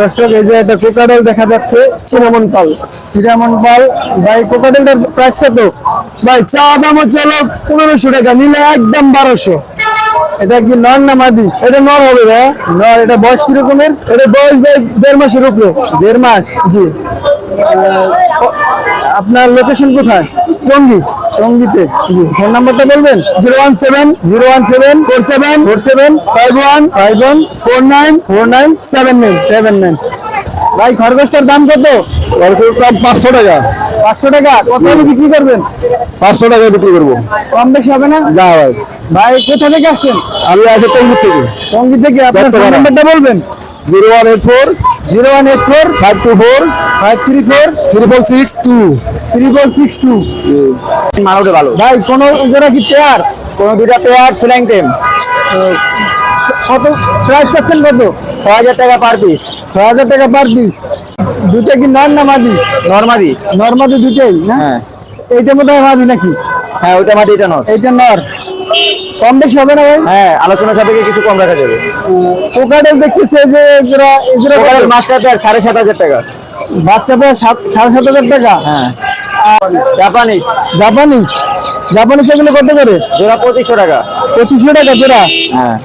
দর্শক, এই যে একটা কোকাডেল দেখা যাচ্ছে সিনামন পাল সিনামন পাল ভাই কোকাডেলটার প্রাইস কত? ভাই, চা দাম হচ্ছে হলো পনেরোশো টাকা, নিলে একদম বারোশো। এটা কি নর না মাদি? এটা নর হবে, ভাই। নর, এটা বয়স কিরকমের? এটা বয়স, ভাই, দেড় মাসের উপরে। দেড় মাস? জি। আপনার লোকেশন কোথায়? টঙ্গি। টঙ্গিতে। জি। ফোন নাম্বারটা বলবেন? Zero one seven zero one seven four seven four seven five one five one four nine four nine seven nine. Seven nine. ভাই খরগোশটার দাম কত? খরগোশটার দাম পাঁচশো টাকা। পাঁচশো টাকা? কত বিক্রি করবেন? পাঁচশো টাকা বিক্রি করব। কম বেশি হবে না? যা ভাই ভাই কোথা থেকে আসছেন? আমি আছি টঙ্গি থেকে। টঙ্গি থেকে। আপনার ফোন নাম্বারটা বলবেন? Zero one eight four zero one eight four five two four five three four triple six two. Triple six two. মালটা ভালো। ভাই কোন জোড়া কি চেয়ার কোন দুটা চেয়ার ফ্ল্যাং টেম কত? প্রাইস চাচ্ছেন কত? ছ হাজার টাকা পার পিস ছ হাজার টাকা পার পিস দুটো কি নর না মাদি? নর্মাদি। নর্মাদি দুটোই হ্যাঁ। এইটা মধ্যে মাদি নাকি? হ্যাঁ ওইটা মাটি এটা নর এইটা নর কম বেশি হবে না ভাই? হ্যাঁ আলোচনা সাপেক্ষে কিছু কম রাখা যাবে। পোকাটেল দেখতেছে যে এজরা এজরা মাস্টার সাড়ে সাত হাজার টাকা। বাচ্চা পেয়ে সাত সাড়ে সাত হাজার টাকা? হ্যাঁ। আর জাপানিজ। জাপানি জাপানি সেগুলো কত করে? জোড়া পঁচিশশো টাকা। পঁচিশশো টাকা জোড়া? হ্যাঁ।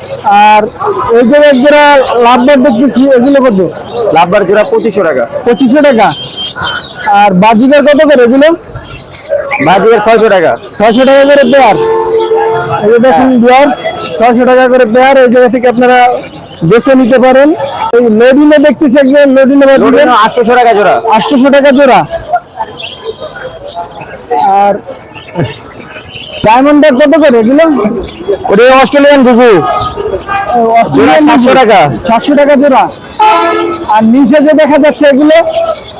আর এই যে জোড়া লাভবার দেখতেছি এগুলো কত? লাভবার জোড়া পঁচিশশো টাকা। পঁচিশশো টাকা। আর বাজিকার কত করে এগুলো? বাজিকের ছয়শো টাকা। ছয়শো টাকা করে পেয়ার। এই দেখুন বিয়ার ছয়শো টাকা করে পেয়ার এই জায়গা থেকে আপনারা বেছে নিতে পারেন। এই লোডিনে দেখতেছি একজন লোডিনে আটশোশো টাকা জোড়া। আটশোশো টাকা জোড়া। আর ডায়মন্ডের কত করে এগুলো? ওটা অস্ট্রেলিয়ান ঘুঘু। জোড়া 700 টাকা। সাতশো টাকা জোড়া। আর নিচে যে দেখা যাচ্ছে এগুলো?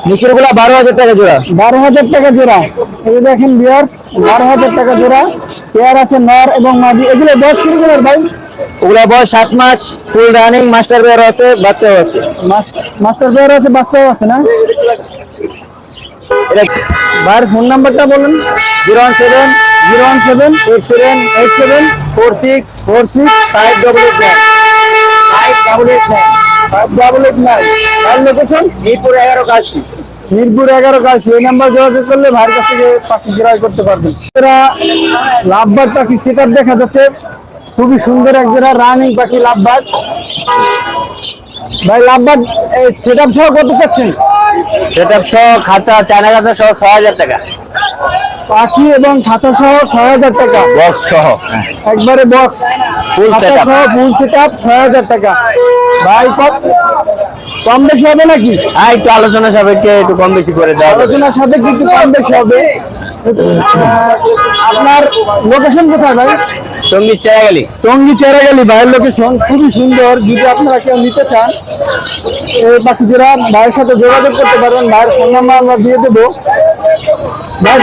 নিচেরগুলা বারো হাজার টাকা জোড়া। বারো হাজার টাকা জোড়া। এই দেখেন বিয়ার বারো হাজার টাকা জোড়া। পেয়ার আছে নর এবং মাদি। এগুলো দশ কিলো করে ভাই? ওগুলা বয়স সাত মাস ফুল রানিং মাস্টার পেয়ার আছে বাচ্চাও আছে। মাস- মাস্টার পেয়ার আছে বাচ্চাও আছে না? ভাইয়ের ফোন নাম্বারটা বলুন। Zero one seven zero one seven eight seven eight seven four six four six five double eight nine. Five double eight nine. Five double eight nine. ভাইয়ের লোকেশন মিরপুর এগারো কাশি মিরপুর এগারো কাজ এই নাম্বার যোগাযোগ করলে ভাইয়ের কাছ থেকে পাখি ক্রয় করতে পারবেন। এরা লাভবার পাখি সেটার দেখা যাচ্ছে। খুবই সুন্দর এক জোড়া রানিং পাখি লাভবার। ভাই, লাভবার সেট আপ সহ কত চাচ্ছেন? আপ সহ খাঁচা চায়না খাঁচা সহ ছয় হাজার টাকা। পাখি এবং খাঁচা সহ ছয় হাজার টাকা। বক্স সহ একবারে বক্স. ফুল সেট আপ ছয় হাজার টাকা। ভাই কত কম বেশি হবে নাকি? হ্যাঁ একটু আলোচনা সাপেক্ষে একটু কম বেশি করে দেওয়া আলোচনা সাপেক্ষে একটু কম বেশি হবে। আপনার লোকেশন কোথায় ভাই? সংগীত চেয়ে গেলি টঙ্গি চেরাগালি ভাইয়ের লোকেশন খুবই সুন্দর। যদি আপনারা কেউ নিতে চান এই পাখিরা ভাইয়ের সাথে যোগাযোগ করতে পারেন ভাইয়ের ফোন নাম্বার আমরা দিয়ে দেবো। ভাই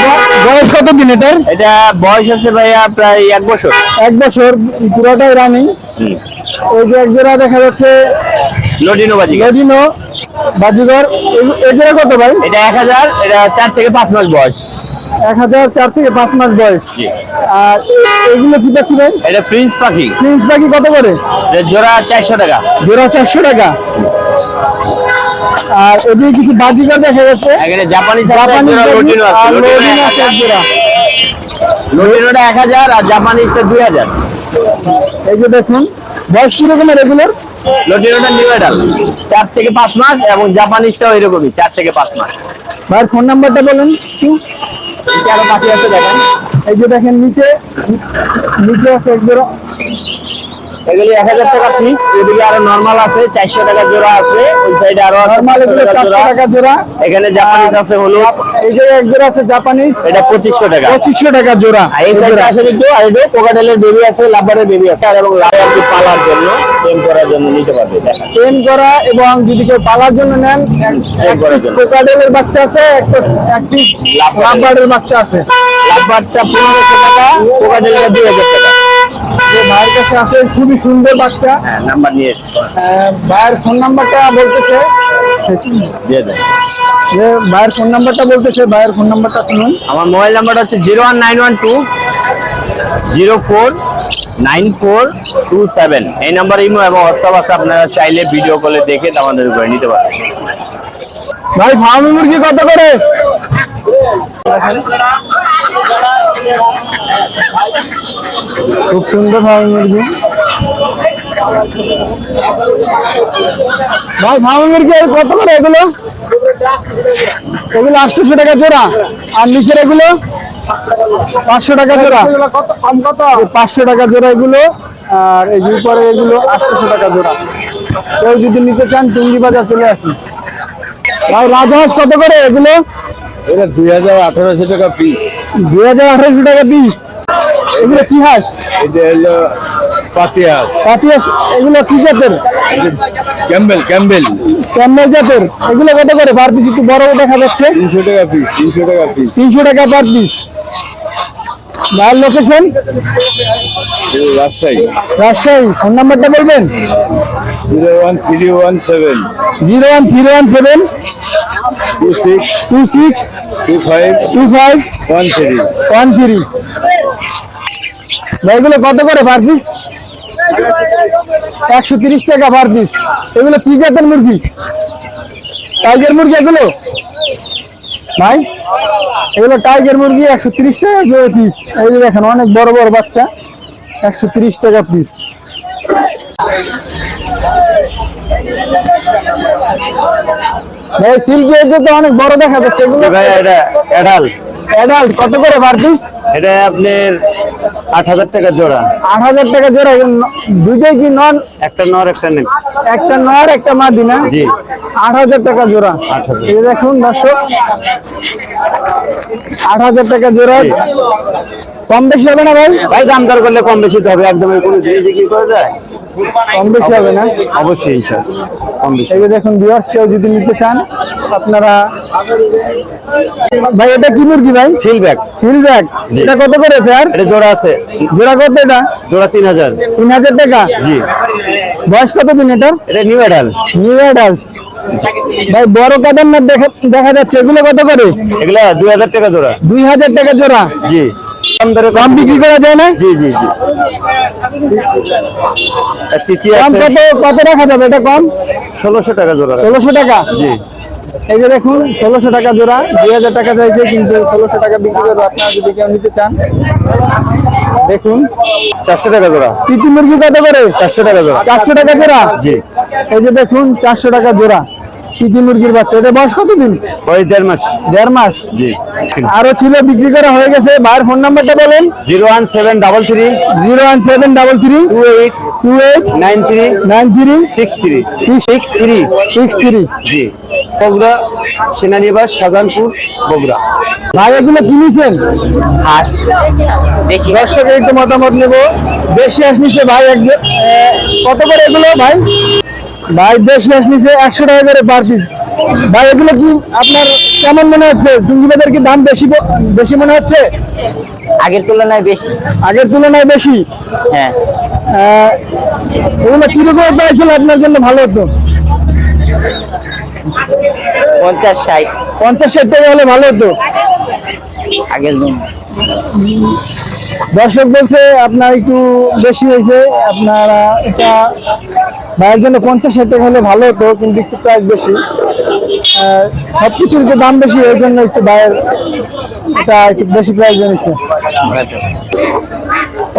বয়স কত দিন এটার? এটা বয়স আছে ভাইয়া প্রায় এক বছর। এক বছর পুরোটাই রানিং ওই যে এক জোড়া দেখা যাচ্ছে লডিনো বাজিগর। এই- এই জোড়া কত ভাই? এটা এক হাজার এটা চার থেকে পাঁচ মাস বয়স। এক হাজার চার থেকে পাঁচ মাস বয়স। আর এগুলো কি পাচ্ছি ভাই? এটা প্রিন্স পাখি। প্রিন্স পাখি কত করে? জোড়া চারশো টাকা। জোড়া চারশো টাকা। আর এদিকে কিছু বাজিগর দেখা যাচ্ছে। এখানে জাপানি জাপানি লটিনো এক হাজার। জোড়া। লটিনোটা এক হাজার আর জাপানিজটা দুই হাজার। এই যে দেখুন বয়স কিরকমের রেগুলার লটিনোটা নিউ এডাল চার থেকে পাঁচ মাস এবং জাপানিজটাও এরকমই চার থেকে পাঁচ মাস। ভাইয়ের ফোন নাম্বারটা বলুন। আছে দেখেন এই যে দেখেন নিচে নিচে আছে এক জোড়া এগুলি এক হাজার টাকা পিস এদিকে আরও নর্মাল আছে চারশো টাকা জোড়া আছে ওই সাইডে আরও আছে নর্মাল টাকা জোড়া। এখানে জাপানিজ আছে হলুদ। এই যে এক জোড়া আছে জাপানিজ এটা পঁচিশশো টাকা। পঁচিশশো টাকা জোড়া। এই সাইডে আসে একটু আর একটু কোকাটেলের বেবি আছে লাভারের বেবি আছে আর এবং লাভ আর পালার জন্য টেম করার জন্য নিতে পারবে দেখেন করা এবং যদি কেউ পালার জন্য নেন করার বাচ্চা আছে একটি। লাভবার্ডের বাচ্চা। আছে। লাভবারটা পনেরোশো টাকা কোকাটেলটা দুই হাজার টাকা। যে ভাইয়ের কাছে আছে খুবই সুন্দর বাচ্চা। হ্যাঁ নাম্বার নিয়ে ভাইয়ের ফোন নাম্বারটা বলতেছে। দিয়ে যে ভাইয়ের ফোন নাম্বারটা বলতেছে ভাইয়ের ফোন নাম্বারটা শুনুন। আমার মোবাইল নাম্বারটা হচ্ছে zero one nine one two zero four nine four two seven. এই নাম্বার ইমো এবং হোয়াটসঅ্যাপ আছে আপনারা চাইলে ভিডিও কলে দেখে আমাদের করে নিতে পারেন ভাই ফার্মি মুরগি কত করে? খুব সুন্দর ফার্মি মুরগি। ভাই ফার্মি মুরগি আর কত করে এগুলো? এগুলো আটশোশো টাকা জোড়া। আর নিচের এগুলো? পাঁচশো টাকা জোড়া। পাঁচশো টাকা জোড়া এগুলো আর এই যে উপরে এগুলো আটশোশো টাকা জোড়া। কেউ যদি নিতে চান টুঙ্গি বাজার চলে আসুন। ভাই রাজহাঁস কত করে এগুলো? এটা দুই হাজার আঠারোশো টাকা পিস দুই হাজার আঠারোশো টাকা পিস এগুলো কি হাঁস? এটা হলো পাতি হাঁস। পাতি হাঁস এগুলো কি জাতের? Campbell Campbell. ক্যামেল জাতের। এগুলো কত করে পার পিস একটু বড় দেখা যাচ্ছে। তিনশো টাকা পিস তিনশো টাকা পিস তিনশো টাকা পার পিস ভাইয়ের লোকেশন রাজশাহী। রাজশাহী। ফোন নাম্বারটা বলবেন? Zero one three one seven. Zero one three one seven. Two six. Two six. Two five. Two five. One three. One three. এগুলো কত করে পার পিস একশো তিরিশ টাকা পার পিস এগুলো কি জাতের মুরগি? টাইগার মুরগি এগুলো? ভাই এগুলো টাইগার মুরগি একশো তিরিশ টাকা পিস এই যে দেখেন অনেক বড় বড় বাচ্চা। একশো তিরিশ টাকা পিস ভাই সিল্কি এই তো অনেক বড় দেখা যাচ্ছে। এগুলো ভাই এটা অ্যাডাল অ্যাডাল্ট কত করে পার পিস এটা আপনার আট হাজার টাকা জোড়া। আট হাজার টাকা জোড়া দুইটাই কি নন? একটা নর একটা নেই একটা নর একটা মাদি না? জি। আট হাজার টাকা জোড়া। 8,000 এই দেখুন দর্শক আট হাজার টাকা জোড়া। কম বেশি হবে না ভাই? ভাই দাম দর করলে কম বেশি হবে। একদম কোনো জিনিস কি করা যায়? কম বেশি হবে না? অবশ্যই ইনশাআল্লাহ। কম বেশি। দেখুন ভিউয়ার্স কেউ যদি নিতে চান আপনারা ভাই এটা কি মুরগি ভাই? ফিলব্যাক জি। এটা কত করে ফেয়ার এটা জোড়া আছে। জোড়া কত এটা? জোড়া তিন হাজার। তিন হাজার টাকা? জি। বয়স কত দিন এটার? এটা নিউ অ্যাডাল নিউ অ্যাডাল্ট ভাই বড় কাদার দেখা দেখা যাচ্ছে এগুলো কত করে? এগুলা দুই হাজার টাকা জোড়া। দুই হাজার টাকা জোড়া? জি। কম দরে কম। বিক্রি করা যায় না? জি জি জি। কত কত রাখা যাবে? এটা কম? ষোলোশো টাকা জোড়া। ষোলোশো টাকা? জি। এই যে দেখুন ষোলোশো টাকা জোড়া দুই হাজার টাকা চাইছে কিন্তু ষোলোশো টাকা বিক্রি করব আপনারা যদি কেউ নিতে চান। দেখুন। চারশো টাকা জোড়া। তিতি মুরগি কত করে? চারশো টাকা জোড়া। চারশো টাকা জোড়া? জি। এই যে দেখুন চারশো টাকা জোড়া। তিতি মুরগির বাচ্চা। এটা বয়স কতদিন? ওই দেড় মাস। দেড় মাস। জি আরও ছিল বিক্রি করা হয়ে গেছে। ভাইয়ের ফোন নাম্বারটা বলেন। Zero one seven double three. Zero one seven double three. Two eight two eight nine three nine three six three six three six three ji. Bogura সেনানিবাস Shahjahanpur Bogura. ভাই এগুলো কিনেছেন? হাঁস। বেশি। দর্শকের একটু মতামত নেব। দেশি হাঁস নিচ্ছে ভাই কত করে এগুলো ভাই? ভাই দেশি হাঁস নিচ্ছে একশো টাকা করে পার পিস ভাই এগুলো কি আপনার কেমন মনে হচ্ছে? টুঙ্গি বাজার কি দাম বেশি বেশি মনে হচ্ছে? আগের তুলনায় বেশি। আগের তুলনায় বেশি? হ্যাঁ। এগুলো কীরকম প্রাইস হলে আপনার জন্য ভালো হতো? পঞ্চাশ ষাট। পঞ্চাশ ষাট টাকা হলে ভালো হতো? আগের দর্শক বলছে আপনার একটু বেশি হয়েছে। আপনারা এটা ভাইয়ের জন্য পঞ্চাশ ষাট টাকা হলে ভালো হতো কিন্তু একটু প্রাইস বেশি। সব কিছুর একটু দাম বেশি এই জন্য একটু ভাইয়ের এটা একটু বেশি প্রাইস জানিয়েছে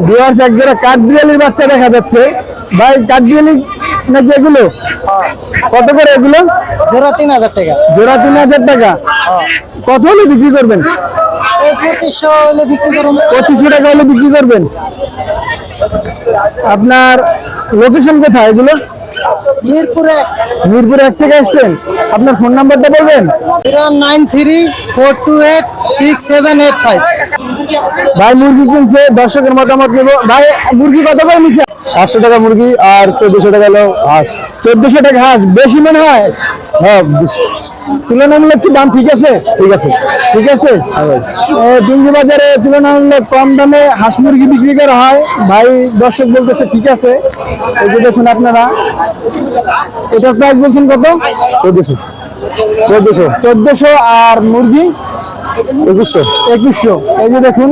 ভিউয়ার্স এক জোড়া বাচ্চা দেখা যাচ্ছে। ভাই কাঠ বিড়ালি নাকি এগুলো? কত করে এগুলো? জোড়া তিন হাজার টাকা। জোড়া তিন হাজার টাকা। কত হলে বিক্রি করবেন? পঁচিশশো হলে বিক্রি করুন। পঁচিশশো টাকা হলে বিক্রি করবেন? আপনার লোকেশন কোথায় এগুলো? মিরপুরে। মিরপুর এক থেকে আসছেন? আপনার ফোন নাম্বারটা বলবেন? Nine three four two eight six seven eight five. ভাই মুরগি কিনছে দর্শকের মতামত নেব। ভাই মুরগি কত করে নিছে? সাতশো টাকা মুরগি আর চোদ্দশো টাকা হলো হাঁস। চোদ্দশো টাকা হাঁস বেশি মনে হয়? হ্যাঁ। তুলনামূলক কি দাম ঠিক আছে? ঠিক আছে। ঠিক আছে? ডুঙ্গি বাজারে তুলনামূলক কম দামে হাঁস মুরগি বিক্রি করা হয়। ভাই দর্শক বলতেছে ঠিক আছে। এই যে দেখুন আপনারা। এটার প্রাইস বলছেন কত? চোদ্দশো। চোদ্দশো। চোদ্দশো আর মুরগি? একুশশো। একুশশো। এই যে দেখুন।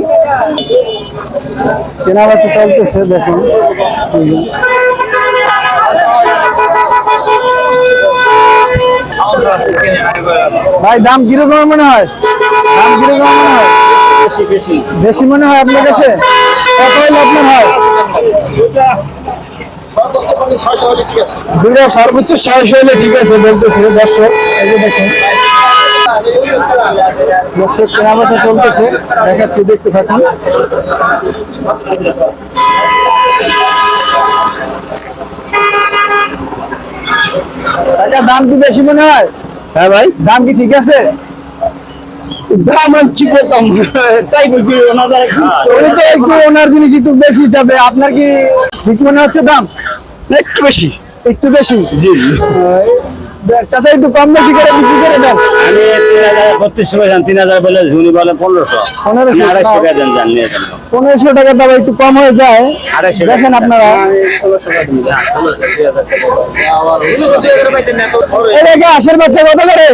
কেনা বেচা চলতেছে দেখুন। ভাই দাম কীরকম মনে হয়? দাম কীরকম মনে হয়? বেশি বেশি। বেশি মনে হয় আপনার কাছে? কত হইলে আপনার হয়? দুটো সর্বোচ্চ ছয়শো হলে ঠিক আছে বলতেছে দর্শক। এই যে দেখুন। দর্শক কেনাবেচা চলতেছে। দেখাচ্ছি দেখতে থাকুন। দাম কি বেশি মনে হয়? হ্যাঁ ভাই? দাম কি ঠিক আছে? দাম কি তাই বলছি ওনাদের উনি তো একটু ওনার জিনিস একটু বেশি যাবে। আপনার কি ঠিক মনে হচ্ছে দাম? একটু বেশি। একটু বেশি? জি। চাচা একটু কম বেশি করে বিক্রি করে দেন। আমি তিন হাজার বত্রিশশো করে তিন হাজার বলে ঝুনি বলে পনেরোশো। পনেরোশো আড়াইশো টাকা দেন জান নিয়ে পনেরোশো টাকা দাম একটু কম হয়ে যায়। আড়াইশো দেখেন আপনারা। এটাকে আশের বাচ্চা কত করে?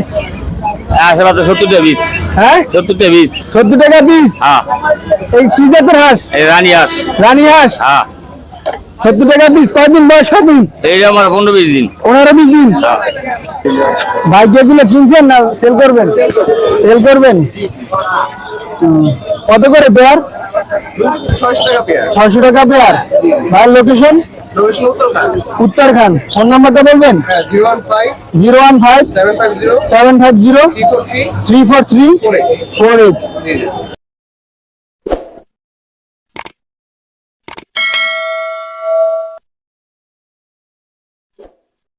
আশেপাশে সত্তর টাকা বিশ হ্যাঁ? সত্তর টাকা বিশ চোদ্দ টাকা পিস? হ্যাঁ। এই কি জাতের হাঁস? রানী হাঁস। রানী হাঁস? হ্যাঁ। সত্তর টাকা পিস কয়দিন বয়স কদিন এইটা আমার পনেরো বিশ দিন। পনেরো বিশ দিন? ভাই যেগুলো কিনছেন না সেল করবেন? সেল করবেন? কত করে পেয়ার ছয়শো টাকা পেয়ার ভাইয়ের লোকেশন উত্তরখান। ফোন নাম্বারটা বলবেন? Zero one five seven five zero seven five zero three four three four eight.